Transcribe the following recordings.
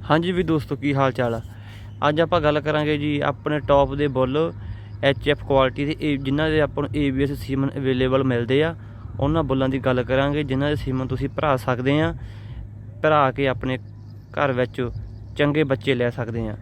ਹਾਂਜੀ ਵੀ ਦੋਸਤੋ, ਕੀ ਹਾਲ ਚਾਲ ਆ? ਅੱਜ ਆਪਾਂ ਗੱਲ ਕਰਾਂਗੇ ਜੀ ਆਪਣੇ ਟੌਪ ਦੇ ਬੁੱਲ ਐਫ ਕੁਆਲਿਟੀ ਦੇ, ਇਹ ਜਿਨ੍ਹਾਂ ਦੇ ਆਪਾਂ ਨੂੰ ABS ਸੀਮਨ ਅਵੇਲੇਬਲ ਮਿਲਦੇ ਆ, ਉਹਨਾਂ ਬੁੱਲਾਂ ਦੀ ਗੱਲ ਕਰਾਂਗੇ, ਜਿਨ੍ਹਾਂ ਦੇ ਸੀਮਨ ਤੁਸੀਂ ਭਰਾ ਸਕਦੇ ਆ, ਭਰਾ ਕੇ ਆਪਣੇ ਘਰ ਵਿੱਚ ਚੰਗੇ ਬੱਚੇ ਲੈ ਸਕਦੇ ਆ।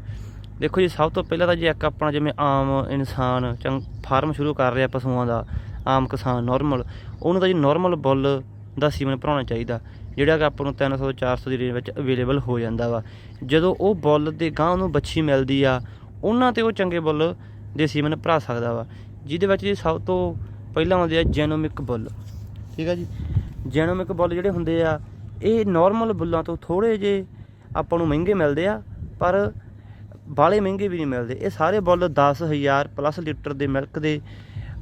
ਦੇਖੋ ਜੀ, ਸਭ ਤੋਂ ਪਹਿਲਾਂ ਤਾਂ ਜੇ ਇੱਕ ਆਪਣਾ ਜਿਵੇਂ ਆਮ ਇਨਸਾਨ ਚੰਗ ਫਾਰਮ ਸ਼ੁਰੂ ਕਰ ਰਿਹਾ ਪਸ਼ੂਆਂ ਦਾ, ਆਮ ਕਿਸਾਨ ਨਾਰਮਲ ਉਹਨੂੰ ਤਾਂ ਜੀ ਨਾਰਮਲ ਬੁੱਲ ਦਾ ਸੀਮਨ ਭਰਾਉਣਾ ਚਾਹੀਦਾ। ਜਿਹੜਾ ਕਿ ਆਪਾਂ ਨੂੰ 300 400 ਦੀ ਰੇਂਜ ਵਿੱਚ ਅਵੇਲੇਬਲ ਹੋ ਜਾਂਦਾ ਵਾ। ਜਦੋਂ ਉਹ ਬੁੱਲ ਦੇ ਗਾਂ ਨੂੰ ਬੱਚੀ ਮਿਲਦੀ ਆ, ਉਹਨਾਂ ਤੇ ਉਹ ਚੰਗੇ ਬੁੱਲ ਦੇ ਸੀਮਨ ਭਰਾ ਸਕਦਾ ਵਾ। ਜਿਹਦੇ ਵਿੱਚ ਜੀ ਸਭ ਤੋਂ ਪਹਿਲਾਂ ਆਉਂਦੇ ਆ ਜੈਨੋਮਿਕ ਬੁੱਲ। ਠੀਕ ਆ ਜੀ? ਜੈਨੋਮਿਕ ਬੁੱਲ ਜਿਹੜੇ ਹੁੰਦੇ ਆ, ਇਹ ਨਾਰਮਲ ਬੁੱਲਾਂ ਤੋਂ ਥੋੜੇ ਜੇ ਆਪਾਂ ਨੂੰ ਮਹਿੰਗੇ ਮਿਲਦੇ ਆ, ਪਰ ਬਾਲੇ ਮਹਿੰਗੇ ਵੀ ਨਹੀਂ ਮਿਲਦੇ। ਇਹ ਸਾਰੇ ਬੁੱਲ 10000 ਪਲੱਸ ਲੀਟਰ ਦੇ ਮਿਲਕ ਦੇ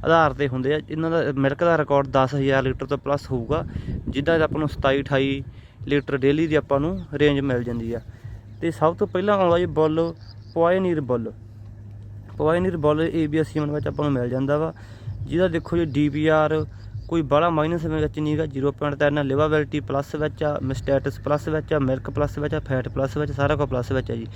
ਆਧਾਰ ਤੇ ਹੁੰਦੇ ਆ। ਇਹਨਾਂ ਦਾ ਮਿਲਕ ਦਾ ਰਿਕਾਰਡ 10000 ਲੀਟਰ ਤੋਂ ਪਲੱਸ ਹੋਊਗਾ। ਜਿੱਦਾਂ ਆਪਾਂ ਨੂੰ 27 28 ਲੀਟਰ ਡੇਲੀ ਦੀ ਆਪਾਂ ਨੂੰ ਰੇਂਜ ਮਿਲ ਜਾਂਦੀ ਆ। ਤੇ ਸਭ ਤੋਂ ਪਹਿਲਾਂ ਆਉਂਦਾ ਜੀ ਬੁੱਲ ਪੋਇਨੀਅਰ ਬੁੱਲ। ਪੋਇਨੀਅਰ ਬੁੱਲ ਏਬੀਐਸ ਸੀਮਨ ਵਿੱਚ ਆਪਾਂ ਨੂੰ ਮਿਲ ਜਾਂਦਾ ਵਾ। ਜਿਹਦਾ ਦੇਖੋ ਜੀ ਡੀਪੀਆਰ ਕੋਈ ਬੜਾ ਮਾਈਨਸ ਵਿੱਚ ਨਹੀਂ ਨਹੀਂਗਾ 0.3 ਲਿਵਾਬਿਲਿਟੀ ਪਲੱਸ ਵਿੱਚ ਆ ਮਿਸਟੈਟਸ ਪਲੱਸ ਵਿੱਚ ਆ ਮਿਲਕ ਪਲੱਸ ਵਿੱਚ ਆ ਫੈਟ ਪਲੱਸ ਵਿੱਚ, ਸਾਰਾ ਕੁਝ ਪਲੱਸ ਵਿੱਚ ਆ ਜੀ।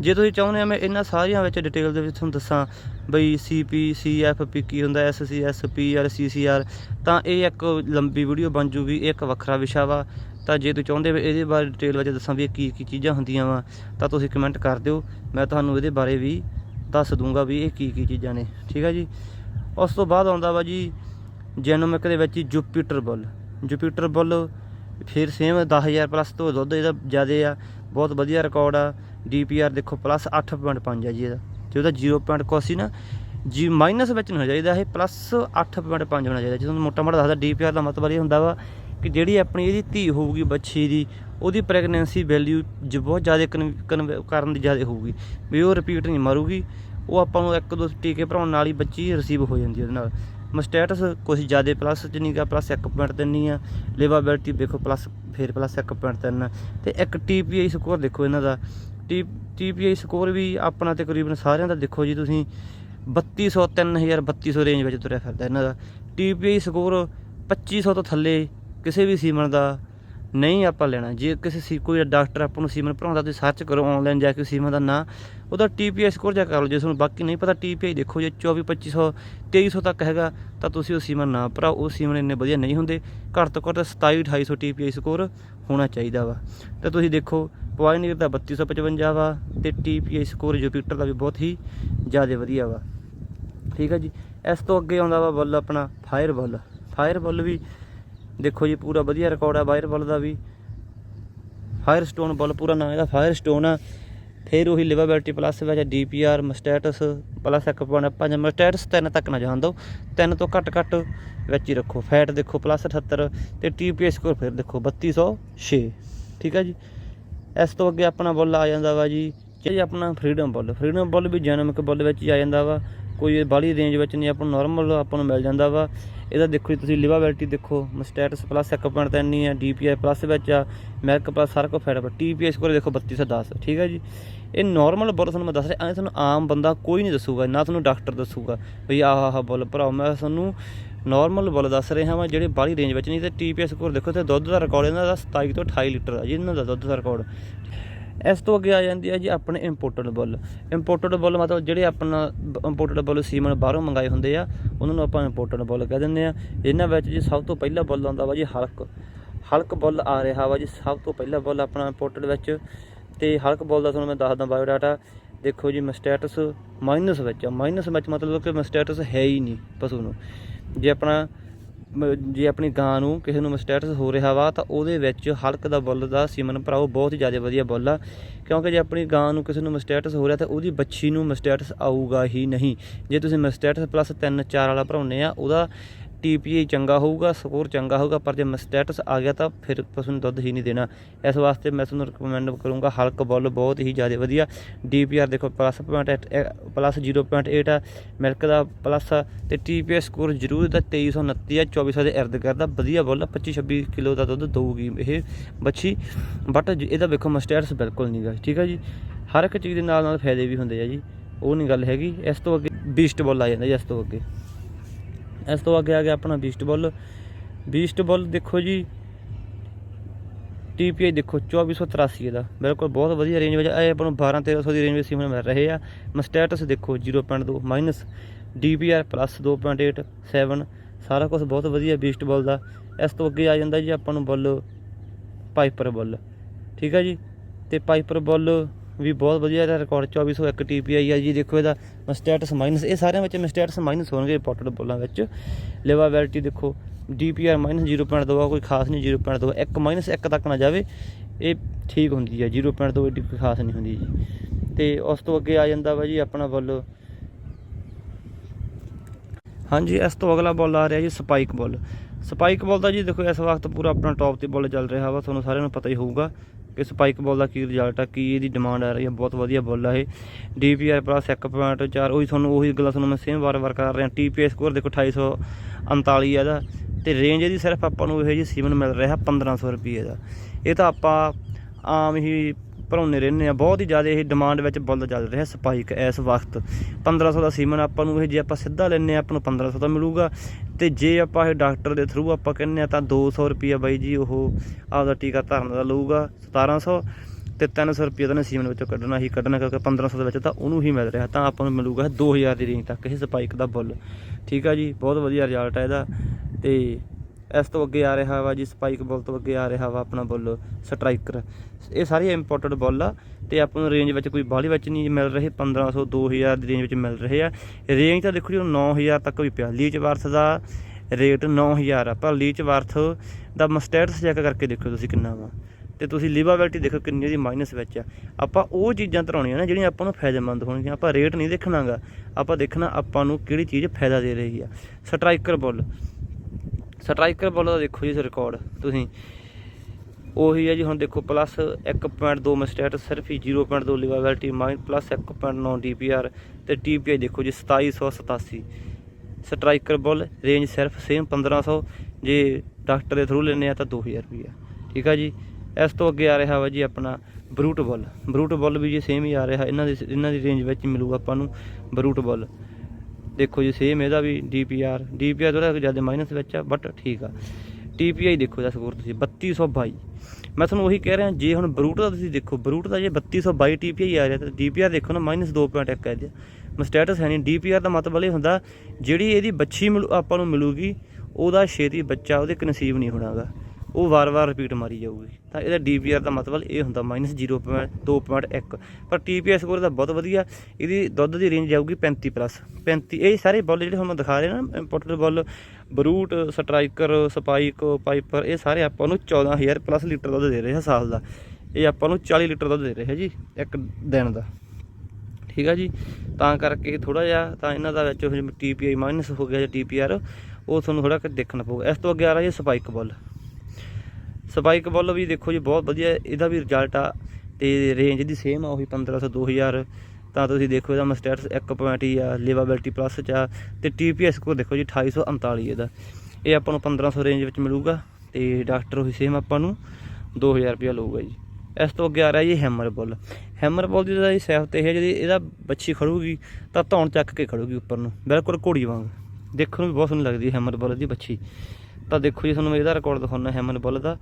ਜੇ ਤੁਸੀਂ ਚਾਹੁੰਦੇ ਆ ਮੈਂ ਇਹਨਾਂ ਸਾਰੀਆਂ ਵਿੱਚ ਡਿਟੇਲ ਦੇ ਵਿੱਚ ਤੁਹਾਨੂੰ ਦੱਸਾਂ, ਬਈ ਸੀਪੀ ਸੀਐਫਪੀ ਕੀ ਹੁੰਦਾ ਐਸਸੀਐਸ ਪੀਆਰ ਸੀਸੀਆਰ ਤਾਂ ਇਹ ਇੱਕ ਲੰਬੀ ਵੀਡੀਓ ਬਣ ਜੂਗੀ, ਇਹ ਇੱਕ ਵੱਖਰਾ ਵਿਸ਼ਾ ਵਾ। ਤਾਂ ਜੇ ਤੁਸੀਂ ਚਾਹੁੰਦੇ ਹੋ ਇਹਦੇ ਬਾਰੇ ਡਿਟੇਲ ਵਿੱਚ ਦੱਸਾਂ ਵੀ ਇਹ ਕੀ ਕੀ ਚੀਜ਼ਾਂ ਹੁੰਦੀਆਂ ਵਾ, ਤਾਂ ਤੁਸੀਂ ਕਮੈਂਟ ਕਰ ਦਿਓ। ਮੈਂ ਤੁਹਾਨੂੰ ਇਹਦੇ ਬਾਰੇ ਵੀ ਦੱਸ ਦੂੰਗਾ ਵੀ ਇਹ ਕੀ ਕੀ ਚੀਜ਼ਾਂ ਨੇ। ਠੀਕ ਹੈ ਜੀ? ਉਸ ਤੋਂ ਬਾਅਦ ਆਉਂਦਾ ਵਾ ਜੀ ਜੈਨੋਮਿਕ ਦੇ ਵਿੱਚ ਹੀ ਜੁਪੀਟਰ ਬੁੱਲ ਜੁਪੀਟਰ ਬੁੱਲ ਫਿਰ ਸੇਮ 10000 ਪਲੱਸ ਤੋਂ ਦੁੱਧ ਇਹਦਾ ਜ਼ਿਆਦੇ ਆ, ਬਹੁਤ ਵਧੀਆ ਰਿਕਾਰਡ ਆ। ਡੀਪੀਆਰ ਦੇਖੋ ਪਲੱਸ 8.5 ਆ ਜੀ ਇਹਦਾ। ਜੇ ਉਹਦਾ 0. ਕੁਛ ਸੀ ਨਾ, ਜੀ ਮਾਈਨਸ ਵਿੱਚ ਨਹੀਂ ਹੋਣਾ ਚਾਹੀਦਾ ਇਹ ਪਲੱਸ 8.5 ਹੋਣਾ ਚਾਹੀਦਾ। ਜਦੋਂ ਮੋਟਾ ਮੋਟਾ ਦੱਸਦਾ ਡੀਪੀਆਰ ਦਾ ਮਤਲਬ ਇਹ ਹੁੰਦਾ ਵਾ ਕਿ ਜਿਹੜੀ ਆਪਣੀ ਇਹਦੀ ਧੀ ਹੋਊਗੀ ਬੱਚੀ ਦੀ, ਉਹਦੀ ਪ੍ਰੈਗਨੈਂਸੀ ਵੈਲਿਊ ਜ ਬਹੁਤ ਜ਼ਿਆਦਾ ਕਨ- ਕਨਵ- ਕਰਨ ਦੀ ਜ਼ਿਆਦਾ ਹੋਊਗੀ। ਵੀ ਉਹ ਰਿਪੀਟ ਨਹੀਂ ਮਾਰੂਗੀ, ਉਹ ਆਪਾਂ ਨੂੰ ਇੱਕ ਦੋ ਟੀਕੇ ਭਰਾਉਣ ਨਾਲ ਹੀ ਬੱਚੀ ਰਿਸੀਵ ਹੋ ਜਾਂਦੀ ਉਹਦੇ ਨਾਲ। ਮਸਟੈਟਸ ਕੁਝ ਜ਼ਿਆਦਾ ਪਲੱਸ ਚ ਨਹੀਂਗਾ ਪਲੱਸ 1.3 ਹੀ ਆ। ਲਿਵਾਬਿਲਿਟੀ ਦੇਖੋ ਪਲੱਸ ਫਿਰ ਪਲੱਸ 1.3 ਤੇ ਇੱਕ ਟੀਪੀਆਈ ਸਕੋਰ ਦੇਖੋ ਇਹਨਾਂ ਦਾ। ਟੀ ਟੀਪੀਆਈ ਸਕੋਰ ਵੀ ਆਪਣਾ ਤਕਰੀਬਨ ਸਾਰਿਆਂ ਦਾ ਦੇਖੋ ਜੀ ਤੁਸੀਂ। 3200 3000 3200 ਰੇਂਜ ਵਿੱਚ ਤੁਰਿਆ ਫਿਰਦਾ ਇਹਨਾਂ ਦਾ। ਟੀਪੀਆਈ ਸਕੋਰ 2500 ਤੋਂ ਥੱਲੇ ਕਿਸੇ ਵੀ ਸੀਮਨ ਦਾ ਨਹੀਂ ਆਪਾਂ ਲੈਣਾ। ਜੇ ਕਿਸੇ ਸੀ ਕੋਈ ਡਾਕਟਰ ਆਪਾਂ ਨੂੰ ਸੀਮਨ ਭਰਾਉਂਦਾ ਤੁਸੀਂ ਸਰਚ ਕਰੋ ਆਨਲਾਈਨ ਜਾ ਕੇ ਸੀਮਨ ਦਾ ਨਾਂ। ਉਹਦਾ ਟੀਪੀਆਈ ਸਕੋਰ ਜਾ ਕਰ ਲਓ, ਜੇ ਤੁਹਾਨੂੰ ਬਾਕੀ ਨਹੀਂ ਪਤਾ ਟੀਪੀਆਈ ਦੇਖੋ, ਜੇ 24 2500 2300 ਤੱਕ ਹੈਗਾ, ਤਾਂ ਤੁਸੀਂ ਉਹ ਸੀਮਨ ਨਾ ਭਰਾਓ। ਉਹ ਸੀਮਨ ਇੰਨੇ ਵਧੀਆ ਨਹੀਂ ਹੁੰਦੇ। ਘੱਟ ਤੋਂ ਘੱਟ 27 2800 ਟੀਪੀਆਈ ਸਕੋਰ ਹੋਣਾ ਚਾਹੀਦਾ ਵਾ। ਤੇ ਤੁਸੀਂ ਦੇਖੋ ਪੋਇਨੀਅਰ ਦਾ 3255 ਵਾ, ਤੇ ਟੀਪੀਆਈ ਸਕੋਰ ਜੁਪੀਟਰ ਦਾ ਵੀ ਬਹੁਤ ਹੀ ਜ਼ਿਆਦਾ ਵਧੀਆ ਵਾ। ਠੀਕ ਹੈ ਜੀ। ਇਸ ਤੋਂ ਅੱਗੇ ਆਉਂਦਾ ਵਾ ਬੁੱਲ ਆਪਣਾ ਫਾਇਰ ਬੁੱਲ ਫਾਇਰ ਬੁੱਲ ਵੀ ਦੇਖੋ ਜੀ, ਪੂਰਾ ਵਧੀਆ ਰਿਕਾਰਡ ਆ ਵਾਇਰ ਬੱਲ ਦਾ ਵੀ। ਫਾਇਰ ਸਟੋਨ ਬੱਲ ਪੂਰਾ ਨਾਮ ਇਹਦਾ ਫਾਇਰ ਸਟੋਨ ਆ। ਫਿਰ ਉਹੀ ਲਿਵਰਬਿਲਟੀ ਪਲੱਸ ਵਿੱਚ ਡੀਪੀਆਰ ਮਸਟੈਟਸ ਪਲੱਸ 1.5 ਮਸਟੈਟਸ ਤਿੰਨ ਤੱਕ ਨਾ ਜਾਣ ਦਿਓ। ਤਿੰਨ ਤੋਂ ਘੱਟ ਘੱਟ ਵਿੱਚ ਹੀ ਰੱਖੋ। ਫੈਟ ਦੇਖੋ ਪਲੱਸ 78 ਤੇ ਟੀਪੀਏ ਸਕੋਰ ਫਿਰ ਦੇਖੋ 3206 ਠੀਕ ਹੈ ਜੀ? ਇਸ ਤੋਂ ਅੱਗੇ ਆਪਣਾ ਬੁੱਲ ਆ ਜਾਂਦਾ ਵਾ ਜੀ, ਇਹ ਆਪਣਾ ਫਰੀडम ਬੁੱਲ ਫਰੀडਮ ਬੁੱਲ ਵੀ ਜਨਮਕ ਬੁੱਲ ਵਿੱਚ ਹੀ ਆ ਜਾਂਦਾ ਵਾ। ਕੋਈ ਬਾਹਲੀ ਰੇਂਜ ਵਿੱਚ ਨਹੀਂ, ਆਪਾਂ ਨੂੰ ਨਾਰਮਲ ਆਪਾਂ ਨੂੰ ਮਿਲ ਜਾਂਦਾ ਵਾ। ਇਹਦਾ ਦੇਖੋ ਜੀ, ਤੁਸੀਂ ਲਿਵਾਬਿਲਿਟੀ ਦੇਖੋ ਮਸਟੈਟਸ ਪਲੱਸ 1.3 ਹੀ ਆ ਡੀਪੀਆਈ ਪਲੱਸ ਵਿੱਚ ਆ ਮੈਕ ਪਲੱਸ ਸਾਰਾ ਕੁਝ ਫੈਟ ਟੀਪੀਐਸ ਸਕੋਰ ਦੇਖੋ 3210 ਠੀਕ ਹੈ ਜੀ। ਇਹ ਨਾਰਮਲ ਬੁੱਲ ਤੁਹਾਨੂੰ ਮੈਂ ਦੱਸ ਰਿਹਾ, ਐ ਤੁਹਾਨੂੰ ਆਮ ਬੰਦਾ ਕੋਈ ਨਹੀਂ ਦੱਸੂਗਾ, ਨਾ ਤੁਹਾਨੂੰ ਡਾਕਟਰ ਦੱਸੂਗਾ ਵੀ ਆਹ ਆਹ ਬੁੱਲ ਭਰਾਓ, ਮੈਂ ਤੁਹਾਨੂੰ ਨਾਰਮਲ ਬੁੱਲ ਦੱਸ ਰਿਹਾ ਹਾਂ ਜਿਹੜੇ ਬਾਹਲੀ ਰੇਂਜ ਵਿੱਚ ਨਹੀਂ, ਤੇ ਟੀਪੀਐਸ ਸਕੋਰ ਦੇਖੋ, ਤੇ ਦੁੱਧ ਦਾ ਰਿਕਾਰਡ ਇਹਨਾਂ ਦਾ 27 ਤੋਂ 28 ਲੀਟਰ ਆ ਜੀ, ਇਹਨਾਂ ਦਾ ਦੁੱਧ ਦਾ ਰਿਕਾਰਡ ਇਸ ਤੋਂ ਅੱਗੇ ਆ ਜਾਂਦੀ ਹੈ ਜੀ ਆਪਣੇ ਇੰਪੋਰਟਡ ਬੁੱਲ। ਇੰਪੋਰਟਡ ਬੁੱਲ ਮਤਲਬ ਜਿਹੜੇ ਆਪਣਾ ਇੰਪੋਰਟਡ ਬੁੱਲ ਸੀਮਨ ਬਾਹਰੋਂ ਮੰਗਾਏ ਹੁੰਦੇ ਆ, ਉਹਨਾਂ ਨੂੰ ਆਪਾਂ ਇੰਪੋਰਟਡ ਬੁੱਲ ਕਹਿ ਦਿੰਦੇ ਆ। ਇਹਨਾਂ ਵਿੱਚ ਜੀ ਸਭ ਤੋਂ ਪਹਿਲਾ ਬੁੱਲ ਆਉਂਦਾ ਵਾ ਜੀ ਹਲਕ। ਹਲਕ ਬੁੱਲ ਆ ਰਿਹਾ ਵਾ ਜੀ ਸਭ ਤੋਂ ਪਹਿਲਾ ਬੁੱਲ ਆਪਣਾ ਇੰਪੋਰਟਡ ਵਿੱਚ। ਤੇ ਹਲਕ ਬੁੱਲ ਦਾ ਤੁਹਾਨੂੰ ਮੈਂ ਦੱਸਦਾ ਬਾਇਓ ਡਾਟਾ ਦੇਖੋ ਜੀ ਮਸਟੈਟਸ ਮਾਈਨਸ ਵਿੱਚ ਆ। ਮਾਈਨਸ ਵਿੱਚ ਮਤਲਬ ਕਿ ਮਸਟੈਟਸ ਹੈ ਹੀ ਨਹੀਂ ਪਸ਼ੂ ਨੂੰ। ਜੇ ਆਪਣਾ ਜੇ ਆਪਣੀ ਗਾਂ ਨੂੰ ਕਿਸੇ ਨੂੰ ਮਸਟੈਟਸ ਹੋ ਰਿਹਾ ਵਾ, ਤਾਂ ਉਹਦੇ ਵਿੱਚ ਹਲਕ ਦਾ ਬੁੱਲ ਦਾ ਸੀਮਨ ਭਰਾਓ, ਬਹੁਤ ਜ਼ਿਆਦਾ ਵਧੀਆ ਬੁੱਲ ਆ। ਕਿਉਂਕਿ ਜੇ ਆਪਣੀ ਗਾਂ ਨੂੰ ਕਿਸੇ ਨੂੰ ਮਸਟੈਟਸ ਹੋ ਰਿਹਾ, ਤਾਂ ਉਹਦੀ ਬੱਚੀ ਨੂੰ ਮਸਟੈਟਸ ਆਊਗਾ ਹੀ ਨਹੀਂ। ਜੇ ਤੁਸੀਂ ਮਸਟੈਟਸ ਪਲੱਸ 3 4 ਵਾਲਾ ਭਰਾਉਂਦੇ ਆ, ਉਹਦਾ ਟੀਪੀਏ ਚੰਗਾ ਹੋਊਗਾ, ਸਕੋਰ ਚੰਗਾ ਹੋਊਗਾ, ਪਰ ਜੇ ਮਸਟੈਟਸ ਆ ਗਿਆ ਤਾਂ ਫਿਰ ਪਸ਼ੂ ਨੂੰ ਦੁੱਧ ਹੀ ਨਹੀਂ ਦੇਣਾ। ਇਸ ਵਾਸਤੇ ਮੈਂ ਤੁਹਾਨੂੰ ਰეკਮੈਂਡ ਕਰੂੰਗਾ ਹਲਕ ਬੁੱਲ ਬਹੁਤ ਹੀ ਜ਼ਿਆਦਾ ਵਧੀਆ। ਡੀਪੀਆਰ ਦੇਖੋ ਪਲੱਸ ਪੁਆਇੰਟ ਪਲੱਸ 0.8 ਆ। ਮਿਲਕ ਦਾ ਪਲੱਸ ਆ। ਤੇ ਟੀਪੀਐਸ ਸਕੋਰ ਜ਼ਰੂਰ ਦਾ 2329 ਆ। 2400 ਦੇ ਇਰਦ ਕਰਦਾ ਵਧੀਆ ਬੁੱਲ 25 26 ਕਿਲੋ ਦਾ ਦੁੱਧ ਦਊਗੀ ਇਹ ਬੱਚੀ। ਬਟ ਇਹਦਾ ਵੇਖੋ ਮਸਟੈਟਸ ਬਿਲਕੁਲ ਨਹੀਂਗਾ ਠੀਕ ਆ ਜੀ? ਹਰ ਇੱਕ ਚੀਜ਼ ਦੇ ਨਾਲ ਨਾਲ ਫਾਇਦੇ ਵੀ ਹੁੰਦੇ ਆ ਜੀ। ਉਹ ਨਹੀਂ ਗੱਲ ਹੈਗੀ। ਇਸ ਤੋਂ ਅੱਗੇ ਬੀਸਟ ਬੁੱਲ ਆ ਜਾਂਦਾ ਜੀ, ਇਸ ਤੋਂ ਅੱਗੇ। ਇਸ ਤੋਂ ਅੱਗੇ ਆ ਗਿਆ ਆਪਣਾ ਬੀਸਟ ਬੁੱਲ ਬੀਸਟ ਬੁੱਲ ਦੇਖੋ ਜੀ TPI ਦੇਖੋ 2483 ਇਹਦਾ। ਬਿਲਕੁਲ ਬਹੁਤ ਵਧੀਆ ਰੇਂਜ ਵਿੱਚ ਇਹ ਆਪਾਂ ਨੂੰ 12 1300 ਦੀ ਰੇਂਜ ਵਿੱਚ ਸੀਮਨ ਮਿਲ ਰਹੇ ਆ। ਮਸਟੈਟਸ ਦੇਖੋ 0.2 ਮਾਈਨਸ DPR ਪਲੱਸ 2.8 7 ਸਾਰਾ ਕੁਝ ਬਹੁਤ ਵਧੀਆ ਬੀਸਟ ਬੋਲ ਦਾ। ਇਸ ਤੋਂ ਅੱਗੇ ਆ ਜਾਂਦਾ ਜੀ ਆਪਾਂ ਨੂੰ ਬੁੱਲ ਪਾਈਪਰ ਬੁੱਲ ਠੀਕ ਹੈ ਜੀ? ਤੇ ਪਾਈਪਰ ਬੁੱਲ ਵੀ ਬਹੁਤ ਵਧੀਆ ਇਹਦਾ ਰਿਕਾਰਡ 2401 TPI ਆ ਜੀ। ਦੇਖੋ ਇਹਦਾ ਮਸਟੈਟਸ ਮਾਈਨਸ ਇਹ ਸਾਰਿਆਂ ਵਿੱਚ ਮਸਟੈਟਸ ਮਾਈਨਸ ਹੋਣਗੇ ਇੰਪੋਰਟਡ ਬੋਲਾਂ ਵਿੱਚ। ਲਿਵਾਬਿਲਿਟੀ ਦੇਖੋ DPR ਮਾਈਨਸ 0.2 ਆ, ਕੋਈ ਖਾਸ ਨਹੀਂ 0.2 ਇੱਕ ਮਾਈਨਸ ਇੱਕ ਤੱਕ ਨਾ ਜਾਵੇ, ਇਹ ਠੀਕ ਹੁੰਦੀ ਹੈ 0.2 ਏਡੀ ਕੋਈ ਖਾਸ ਨਹੀਂ ਹੁੰਦੀ ਜੀ। ਤੇ ਉਸ ਤੋਂ ਅੱਗੇ ਆ ਜਾਂਦਾ ਵਾ ਜੀ ਆਪਣਾ ਬੁੱਲ। ਹਾਂਜੀ, ਇਸ ਤੋਂ ਅਗਲਾ ਬੁੱਲ ਆ ਰਿਹਾ ਜੀ ਸਪਾਈਕ ਬੁੱਲ। ਸਪਾਈਕ ਬੋਲ ਦਾ ਜੀ ਦੇਖੋ, ਇਸ ਵਕਤ ਪੂਰਾ ਆਪਣਾ ਟੌਪ ਤੇ ਬੁੱਲ ਚੱਲ ਰਿਹਾ ਵਾ। ਤੁਹਾਨੂੰ ਸਾਰਿਆਂ ਨੂੰ ਪਤਾ ਹੀ ਹੋਊਗਾ। ਕਿ ਸਪਾਈਕ ਬੋਲ ਦਾ ਕੀ ਰਿਜ਼ਲਟ ਆ, ਕੀ ਇਹਦੀ ਡਿਮਾਂਡ ਆ ਰਹੀ ਹੈ ਬਹੁਤ ਵਧੀਆ ਬੋਲ ਆ ਇਹ। DPR ਪਲੱਸ 1.4 ਉਹੀ ਤੁਹਾਨੂੰ ਉਹੀ ਗੱਲਾਂ ਤੁਹਾਨੂੰ ਮੈਂ ਸੇਮ ਵਾਰ-ਵਾਰ ਕਰ ਰਿਹਾ। TPA ਸਕੋਰ ਦੇਖੋ 2839 ਆ ਇਹਦਾ। ਤੇ ਰੇਂਜ ਇਹਦੀ ਸਿਰਫ ਆਪਾਂ ਨੂੰ ਇਹੋ ਜੀ ਸੀਮਨ ਮਿਲ ਰਿਹਾ 1500 ਰੁਪਏ ਦਾ। ਇਹ ਤਾਂ ਆਪਾਂ ਆਮ ਹੀ ਭਰਾਉਂਦੇ ਰਹਿੰਦੇ ਆ। ਬਹੁਤ ਹੀ ਜ਼ਿਆਦਾ ਇਹ ਡਿਮਾਂਡ ਵਿੱਚ ਬੁੱਲ ਚੱਲ ਰਿਹਾ ਸਪਾਈਕ ਇਸ ਵਕਤ। 1500 ਦਾ ਸੀਮਨ ਆਪਾਂ ਨੂੰ ਇਹ ਜੇ ਆਪਾਂ ਸਿੱਧਾ ਲੈਨੇ ਆ, ਆਪਾਂ ਨੂੰ 1500 ਦਾ ਮਿਲੂਗਾ। ਤੇ ਜੇ ਆਪਾਂ ਇਹ ਡਾਕਟਰ ਦੇ ਥਰੂ ਆਪਾਂ ਕਹਿੰਨੇ ਆ, ਤਾਂ 200 ਰੁਪਏ ਬਾਈ ਜੀ ਉਹ ਆਪਦਾ ਟੀਕਾ ਧਰਨ ਦਾ ਲਊਗਾ 1700 ਤੇ 300 ਰੁਪਏ ਦਾ ਨੇ ਸੀਮਨ ਵਿੱਚੋਂ ਕੱਢਣਾ ਹੀ ਕੱਢਣਾ, ਕਿਉਂਕਿ 1500 ਦੇ ਵਿੱਚ ਤਾਂ ਉਹਨੂੰ ਹੀ ਮਿਲ ਰਿਹਾ। ਤਾਂ ਆਪਾਂ ਨੂੰ ਮਿਲੂਗਾ 2000 ਦੀ ਰੇਂਜ ਤੱਕ ਇਹ ਸਪਾਈਕ ਦਾ ਬੁੱਲ। ਠੀਕ ਆ ਜੀ, ਬਹੁਤ ਵਧੀਆ ਰਿਜ਼ਲਟ ਹੈ ਇਹਦਾ। ਤੇ ਇਸ ਤੋਂ ਅੱਗੇ ਆ ਰਿਹਾ ਵਾ ਜੀ ਸਪਾਈਕ ਬੋਲ ਤੋਂ ਅੱਗੇ ਆ ਰਿਹਾ ਵਾ ਆਪਣਾ ਬੁੱਲ ਸਟਰਾਈਕਰ ਇਹ ਸਾਰੇ ਇੰਪੋਰਟਡ ਬੁੱਲ ਆ ਤੇ ਆਪਾਂ ਨੂੰ ਰੇਂਜ ਵਿੱਚ ਕੋਈ ਬਾਹਲੀ ਵਿੱਚ ਨਹੀਂ ਮਿਲ ਰਹੇ 1500 2000 ਦੀ ਰੇਂਜ ਵਿੱਚ ਮਿਲ ਰਹੇ ਆ। ਰੇਂਜ ਤਾਂ ਦੇਖੋ ਜੀ 9000 ਤੱਕ ਵੀ ਪਿਆ। ਲੀਚ ਵਰਥ ਦਾ ਰੇਟ 9000 ਆ। ਪਰ ਲੀਚ ਵਰਥ ਦਾ ਮਸਟੈਟਸ ਚੈੱਕ ਕਰਕੇ ਦੇਖੋ ਤੁਸੀਂ ਕਿੰਨਾ ਵਾ। ਤੇ ਤੁਸੀਂ ਲਿਵਾਬਿਲਿਟੀ ਦੇਖੋ ਕਿੰਨੀ ਦੀ ਮਾਈਨਸ ਵਿੱਚ ਆ। ਆਪਾਂ ਉਹ ਚੀਜ਼ਾਂ ਧਰਾਉਣੀਆਂ ਨਾ ਜਿਹੜੀਆਂ ਆਪਾਂ ਨੂੰ ਫਾਇਦੇਮੰਦ ਹੋਣਗੀਆਂ। ਆਪਾਂ ਰੇਟ ਨਹੀਂ ਦੇਖਣਾਗਾ। ਆਪਾਂ ਦੇਖਣਾ ਆਪਾਂ ਨੂੰ ਕਿਹੜੀ ਚੀਜ਼ ਫਾਇਦਾ ਦੇ ਰਹੀ ਆ। ਸਟਰਾਈਕਰ ਬੁੱਲ ਸਟਰਾਈਕਰ ਬੁੱਲ ਦਾ ਦੇਖੋ ਜੀ ਰਿਕਾਰਡ ਤੁਸੀਂ। ਉਹੀ ਹੈ ਜੀ, ਹੁਣ ਦੇਖੋ ਪਲੱਸ 1.2 ਮਸਟੈਟਸ ਸਿਰਫ ਹੀ 0.2 ਲਿਵਾਬਿਲਿਟੀ ਮਾਈਨ ਪਲੱਸ 1.9 DPR ਤੇ TPI ਦੇਖੋ ਜੀ 2787 ਸਟਰਾਈਕਰ ਬੁੱਲ ਰੇਂਜ ਸਿਰਫ ਸੇਮ 1500 ਜੇ ਡਾਕਟਰ ਦੇ ਥਰੂ ਲੈਣੇ ਆ ਤਾਂ 2000 ਰੁਪਈਆ। ਠੀਕ ਆ ਜੀ? ਇਸ ਤੋਂ ਅੱਗੇ ਆ ਰਿਹਾ ਵਾ ਜੀ ਆਪਣਾ ਬਰੂਟ ਬੁੱਲ ਬਰੂਟ ਬੁੱਲ ਵੀ ਜੀ ਸੇਮ ਹੀ ਆ ਰਿਹਾ, ਇਹਨਾਂ ਦੇ, ਇਹਨਾਂ ਦੀ ਰੇਂਜ ਵਿੱਚ ਮਿਲੂਗਾ ਆਪਾਂ ਨੂੰ। ਬਰੂਟ ਬੁੱਲ ਦੇਖੋ ਜੀ ਸੇਮ ਇਹਦਾ ਵੀ DPR DPR ਥੋੜਾ ਜ਼ਿਆਦਾ ਮਾਈਨਸ ਵਿੱਚ ਆ ਬਟ ਠੀਕ ਆ। TPI ਦੇਖੋ ਦਾ ਸਕੋਰ ਤੁਸੀਂ 3222 ਮੈਂ ਤੁਹਾਨੂੰ ਉਹੀ ਕਹਿ ਰਿਹਾ, ਜੇ ਹੁਣ ਬਰੂਟ ਦਾ ਤੁਸੀਂ ਦੇਖੋ ਬਰੂਟ ਦਾ ਜੇ 3222 TPI ਆ ਰਿਹਾ, ਤਾਂ DPR ਦੇਖੋ ਨਾ -2.1 ਹੈ ਇਹਦਾ। ਮਸਟੈਟਸ ਹੈ ਨਹੀਂ DPR ਦਾ ਮਤਲਬ ਇਹ ਹੁੰਦਾ, ਜਿਹੜੀ ਇਹਦੀ ਬੱਚੀ ਮਿਲੂ, ਆਪਾਂ ਨੂੰ ਮਿਲੂਗੀ, ਉਹਦਾ ਛੇਤੀ ਬੱਚਾ ਉਹਦੇ ਕਨਸੀਵ ਨਹੀਂ ਹੋਣਾਗਾ। ਉਹ ਵਾਰ-ਵਾਰ ਰਿਪੀਟ ਮਾਰੀ ਜਾਊਗੀ। ਤਾਂ ਇਹਦਾ DPR ਦਾ ਮਤਲਬ ਇਹ ਹੁੰਦਾ -0.2.1 ਪਰ TPS ਸਕੋਰ ਦਾ ਬਹੁਤ ਵਧੀਆ, ਇਹਦੀ ਦੁੱਧ ਦੀ ਰੇਂਜ ਜਾਊਗੀ 35 ਪਲੱਸ 35 ਇਹ ਸਾਰੇ ਬੁੱਲ ਜਿਹੜੇ ਤੁਹਾਨੂੰ ਦਿਖਾ ਰਹੇ ਨਾ imported bull brute striker spike piper ਇਹ ਸਾਰੇ ਆਪਾਂ ਨੂੰ 14000 ਪਲੱਸ ਲੀਟਰ ਦੁੱਧ ਦੇ ਰਹੇ ਆ ਸਾਲ ਦਾ। ਇਹ ਆਪਾਂ ਨੂੰ 40 ਲੀਟਰ ਦੁੱਧ ਦੇ ਰਹੇ ਆ ਜੀ, ਇੱਕ ਦਿਨ ਦਾ। ਠੀਕ ਆ ਜੀ? ਤਾਂ ਕਰਕੇ ਥੋੜਾ ਜਿਹਾ ਤਾਂ ਇਹਨਾਂ ਦਾ ਵਿੱਚ ਜਿਵੇਂ TPI ਮਾਈਨਸ ਹੋ ਗਿਆ ਜਾਂ TPR ਉਹ ਤੁਹਾਨੂੰ ਥੋੜਾ ਦੇਖਣਾ ਪਊਗਾ। ਇਸ ਤੋਂ ਅੱਗੇ ਆ ਰਿਹਾ ਜੀ ਸਪਾਈਕ ਬੁੱਲ ਸਪਾਈਕ ਬੁੱਲ ਵੀ ਦੇਖੋ ਜੀ, ਬਹੁਤ ਵਧੀਆ ਇਹਦਾ ਵੀ ਰਿਜ਼ਲਟ ਆ ਤੇ ਰੇਂਜ ਦੀ ਸੇਮ ਆ ਉਹੀ 1500 2000 ਤਾਂ ਤੁਸੀਂ ਦੇਖੋ ਇਹਦਾ ਮਸਟੈਟਸ 1 ਪੁਆਇੰਟ ਹੀ ਆ ਲਿਵਾਬਿਲਿਟੀ ਪਲੱਸ ਚ ਆ। ਤੇ TPS ਸਕੋਰ ਦੇਖੋ ਜੀ 2839 ਇਹਦਾ। ਇਹ ਆਪਾਂ ਨੂੰ 1500 ਰੇਂਜ ਵਿੱਚ ਮਿਲੂਗਾ ਤੇ ਡਾਕਟਰ ਉਹੀ ਸੇਮ ਆਪਾਂ ਨੂੰ 2000 ਰੁਪਇਆ ਲਊਗਾ ਜੀ। ਇਸ ਤੋਂ ਅੱਗੇ ਆ ਰਿਹਾ ਜੀ ਹੈਮਰ ਬੁੱਲ ਹੈਮਰ ਬੁੱਲ ਦੀ ਜਿਹੜੀ ਸੈਫ ਤੇ ਹੈ, ਜਿਹੜੀ ਇਹਦਾ ਬੱਚੀ ਖੜੂਗੀ ਤਾਂ ਧੌਣ ਚੱਕ ਕੇ ਖੜੂਗੀ ਉੱਪਰ ਨੂੰ, ਬਿਲਕੁਲ ਘੋੜੀ ਵਾਂਗ। ਦੇਖਣ ਨੂੰ ਵੀ ਬਹੁਤ ਸੋਹਣੀ ਲੱਗਦੀ ਹੈ ਹੈਮਰ ਬੁੱਲ ਦੀ ਬੱਚੀ। ਤਾਂ ਦੇਖੋ ਜੀ, ਤੁਹਾਨੂੰ ਮੈਂ ਇਹਦਾ ਰਿਕਾਰਡ ਦਿਖਾਉਣਾ ਹੈਮਨ ਬੁੱਲ ਦਾ।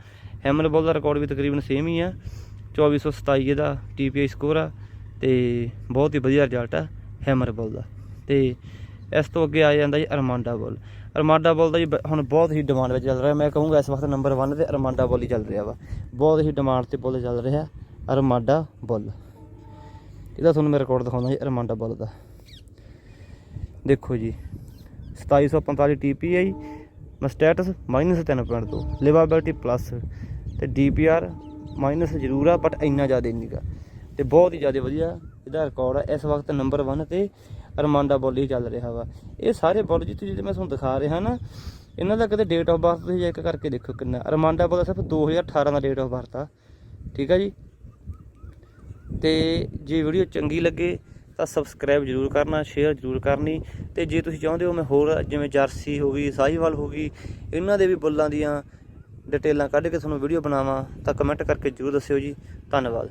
ਹੈਮਨ ਬੁੱਲ ਦਾ ਰਿਕਾਰਡ ਵੀ ਤਕਰੀਬਨ ਸੇਮ ਹੀ ਆ। 2427 ਇਹਦਾ TPI ਸਕੋਰ ਆ ਤੇ ਬਹੁਤ ਹੀ ਵਧੀਆ ਰਿਜ਼ਲਟ ਆ ਹੈਮਰ ਬੁੱਲ ਦਾ। ਤੇ ਇਸ ਤੋਂ ਅੱਗੇ ਆ ਜਾਂਦਾ ਜੀ ਅਰਮਾਂਡਾ ਬੁੱਲ ਅਰਮਾਂਡਾ ਬੁੱਲ ਦਾ ਜੀ ਬ- ਹੁਣ ਬਹੁਤ ਹੀ ਡਿਮਾਂਡ ਵਿੱਚ ਚੱਲ ਰਿਹਾ। ਮੈਂ ਕਹੂੰਗਾ ਇਸ ਵਕਤ ਨੰਬਰ 1 ਤੇ ਅਰਮਾਂਡਾ ਬੁੱਲ ਹੀ ਚੱਲ ਰਿਹਾ ਵਾ। ਬਹੁਤ ਹੀ ਡਿਮਾਂਡ ਤੇ ਬੁੱਲ ਚੱਲ ਰਿਹਾ ਅਰਮਾਂਡਾ ਬੁੱਲ ਇਹਦਾ ਤੁਹਾਨੂੰ ਮੈਂ ਰਿਕਾਰਡ ਦਿਖਾਉਂਦਾ ਜੀ ਅਰਮਾਂਡਾ ਬੁੱਲ ਦਾ। ਦੇਖੋ ਜੀ 2745 ਆਈ ਮਸਟੈਟਸ -3.2 ਲਿਵਾਬਿਲਿਟੀ ਪਲੱਸ ਤੇ DPR ਮਾਈਨਸ ਜ਼ਰੂਰ ਆ ਬਟ ਇੰਨਾ ਜ਼ਿਆਦਾ ਨਹੀਂਗਾ ਤੇ ਬਹੁਤ ਹੀ ਜ਼ਿਆਦਾ ਵਧੀਆ ਇਹਦਾ ਰਿਕਾਰਡ ਆ। ਇਸ ਵਕਤ ਨੰਬਰ 1 ਤੇ ਅਰਮਾਂਡਾ ਬੁੱਲ ਹੀ ਚੱਲ ਰਿਹਾ ਵਾ। ਇਹ ਸਾਰੇ ਬੋਲ ਜਿੱਥੇ ਜਿਹੜੇ ਮੈਂ ਤੁਹਾਨੂੰ ਦਿਖਾ ਰਿਹਾ ਨਾ, ਇਹਨਾਂ ਦਾ ਕਦੇ ਡੇਟ ਆਫ ਬਰਥ ਤੁਸੀਂ ਚੈੱਕ ਕਰਕੇ ਦੇਖੋ ਕਿੰਨਾ। ਅਰਮਾਂਡਾ ਬੁੱਲ ਸਿਰਫ 2018 ਦਾ ਡੇਟ ਆਫ ਬਰਥ ਆ। ਠੀਕ ਆ ਜੀ? ਤੇ ਜੇ ਵੀਡੀਓ ਚੰਗੀ ਲੱਗੇ ਤਾਂ ਸਬਸਕ੍ਰਾਈਬ ਜਰੂਰ ਕਰਨਾ ਸ਼ੇਅਰ ਜਰੂਰ ਕਰਨੀ ਤੇ ਜੇ ਤੁਸੀਂ ਚਾਹੁੰਦੇ ਹੋ ਮੈਂ ਹੋਰ ਜਿਵੇਂ ਜਰਸੀ ਹੋ ਗਈ, ਸਾਹੀਵਾਲ ਹੋ ਗਈ, ਇਹਨਾਂ ਦੇ ਵੀ ਬੁੱਲਾਂ ਦੀਆਂ ਡਿਟੇਲਾਂ ਕੱਢ ਕੇ ਤੁਹਾਨੂੰ ਵੀਡੀਓ ਬਣਾਵਾਂ ਤਾਂ ਕਮੈਂਟ ਕਰਕੇ ਜਰੂਰ ਦੱਸਿਓ ਜੀ। ਧੰਨਵਾਦ।